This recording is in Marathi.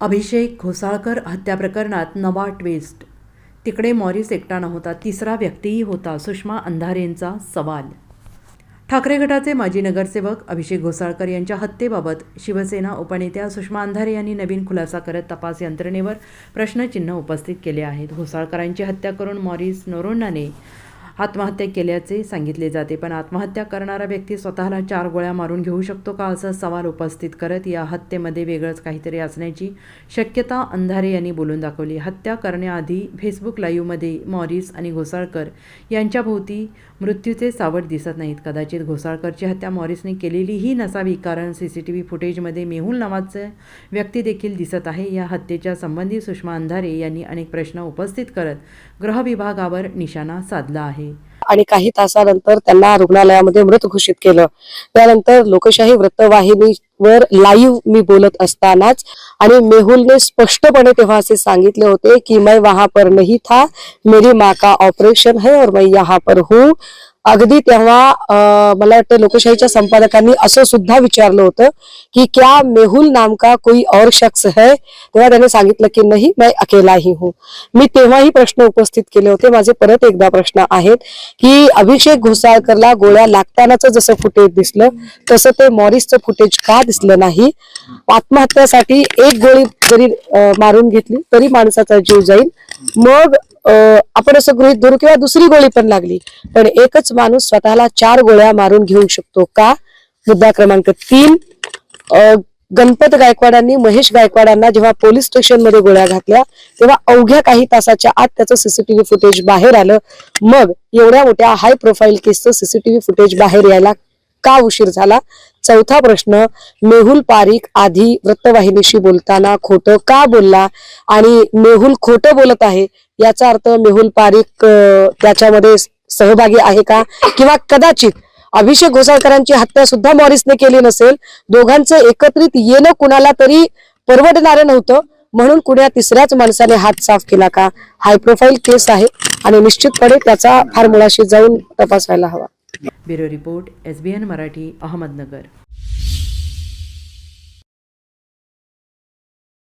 अभिषेक घोसाळकर हत्या प्रकरणात नवा ट्विस्ट तिकडे मॉरिस एकटा नव्हता तिसरा व्यक्तीही होता सुषमा अंधारेंचा सवाल. ठाकरे गटाचे माजी नगरसेवक अभिषेक घोसाळकर यांच्या हत्येबाबत शिवसेना उपनेत्या सुषमा अंधारे यांनी नवीन खुलासा करत तपास यंत्रणेवर प्रश्नचिन्ह उपस्थित केले आहेत. घोसाळकरांची हत्या करून मॉरिस नोरोन्नाने आत्महत्या केल्याचे सांगितले जाते. पण आत्महत्या करणारा व्यक्ती स्वतःला चार गोळ्या मारून घेऊ शकतो का? असा सवाल उपस्थित करत या हत्येमध्ये वेगळंच काहीतरी असण्याची शक्यता अंधारे यांनी बोलून दाखवली. हत्या करण्याआधी फेसबुक लाईव्हमध्ये मॉरिस आणि घोसाळकर यांच्याभोवती मृत्यूचे सावट दिसत नाहीत. कदाचित घोसाळकरची हत्या मॉरिसने केलेलीही नसावी कारण सी सी टी व्ही फुटेजमध्ये मेहुल नावाचे व्यक्ती देखील दिसत आहे. या हत्येच्या संबंधी सुषमा अंधारे यांनी अनेक प्रश्न उपस्थित करत गृह विभागावर निशाणा साधला आहे. आणि काही तासानंतर त्यांना रुग्णालयामध्ये मृत घोषित केलं. त्यानंतर लोकशाही वृत्तवाहिनीवर लाईव्ह मी बोलत असतानाच आणि मेहुलने स्पष्टपणे तेव्हा असे सांगितले होते की मैं वहां पर नहीं था. मेरी माँ का ऑपरेशन है और मैं यहाँ पर हूँ. अगदी तेव्हा मला वाटतं लोकशाहीच्या संपादकांनी असं सुद्धा विचारलं होतं की क्या मेहुल नाम का कोई और शख्स है? तेव्हा त्याने सांगितलं की नाही मैं अकेलाही हूं. हूँ मी तेव्हाही प्रश्न उपस्थित केले होते. माझे परत एकदा प्रश्न आहेत की अभिषेक घोसाळकरला गोळ्या लागतानाच जसं फुटेज दिसलं तसं ते मॉरिसचं फुटेज का दिसलं नाही? आत्महत्यासाठी एक गोळी जरी मारून घेतली तरी माणसाचा जीव जाईल. मग आपण असं गृहित धरू किंवा दुसरी गोळी पण लागली पण एकच माणूस स्वतःला चार गोळ्या मारून घेऊ शकतो का? मुद्दा क्रमांक तीन. गणपत गायकवाडांनी महेश गायकवाडांना जेव्हा पोलीस स्टेशनमध्ये गोळ्या घातल्या तेव्हा अवघ्या काही तासाच्या आत त्याचं सीसीटीव्ही फुटेज बाहेर आलं. मग एवढ्या मोठ्या हाय प्रोफाईल केसचं सीसीटीव्ही फुटेज बाहेर यायला का उशीर झाला. चौथा प्रश्न मेहुल पारिक आधी वृत्तवाहिनीशी बोलताना खोटं का बोलला? आणि मेहुल खोटं बोलत आहे याचा अर्थ मेहुल पारिक त्याच्यामध्ये सहभागी आहे का? किंवा कदाचित अभिषेक घोसाळकरांची हत्या सुद्धा मॉरिसने केली नसेल दोघांचं एकत्रित येणं कुणाला तरी परवडणारं नव्हतं म्हणून कुण्या तिसऱ्याच माणसाने हात साफ केला का? हाय प्रोफाईल केस आहे आणि निश्चितपणे त्याचा फार मुळाशी जाऊन तपास हवा. Bureau report S B N Marathi Ahmednagar.